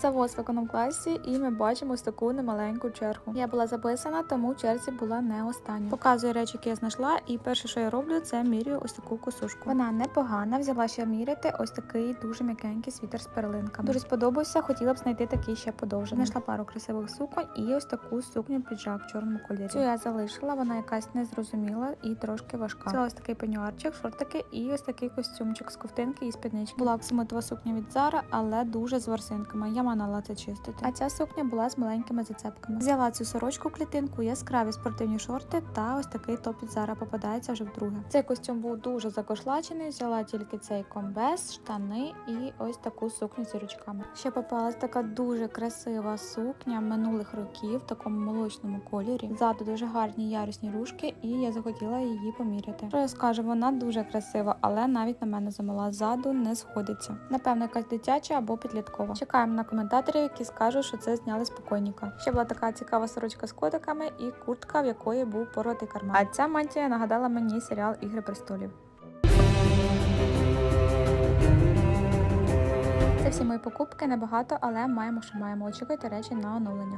Це ВОЗ в економ класі, і ми бачимо ось таку немаленьку чергу. Я була записана, тому черзі була не остання. Показую речі, які я знайшла, і перше, що я роблю, це мірюю ось таку косушку. Вона непогана. Взяла ще міряти ось такий дуже м'якенький світер з перлинками. Дуже сподобався, хотіла б знайти такий ще подовжений. Знайшла пару красивих суконь і ось таку сукню піджак в чорному кольорі. Цю я залишила, вона якась незрозуміла і трошки важка. Взяла ось такий пенюарчик, шортики і ось такий костюмчик з ковтинки і спіднички. Була оксамитова сукня від Зара, але дуже з ворсинками. Я манала це чистити. А ця сукня була з маленькими зацепками. Взяла цю сорочку клітинку, яскраві спортивні шорти та ось такий топ від Зара попадається вже вдруге. Цей костюм був дуже закошлачений. Взяла тільки цей комбез, штани і ось таку сукню з зірочками. Ще попалась така дуже красива сукня минулих років в такому молочному кольорі. Ззаду дуже гарні ярусні рушки, і я захотіла її поміряти. Що я скажу, вона дуже красива, але навіть на мене замала ззаду не сходиться. Напевно, якась дитяча або підліткова. Чекаємо на коментаторів, які скажуть, що це зняли з. Ще була така цікава сорочка з котиками і куртка, в якої був поротий карман. А ця мантія нагадала мені серіал Ігри престолів. Це всі мої покупки небагато, але маємо, що маємо. Очікуйте речі на оновлення.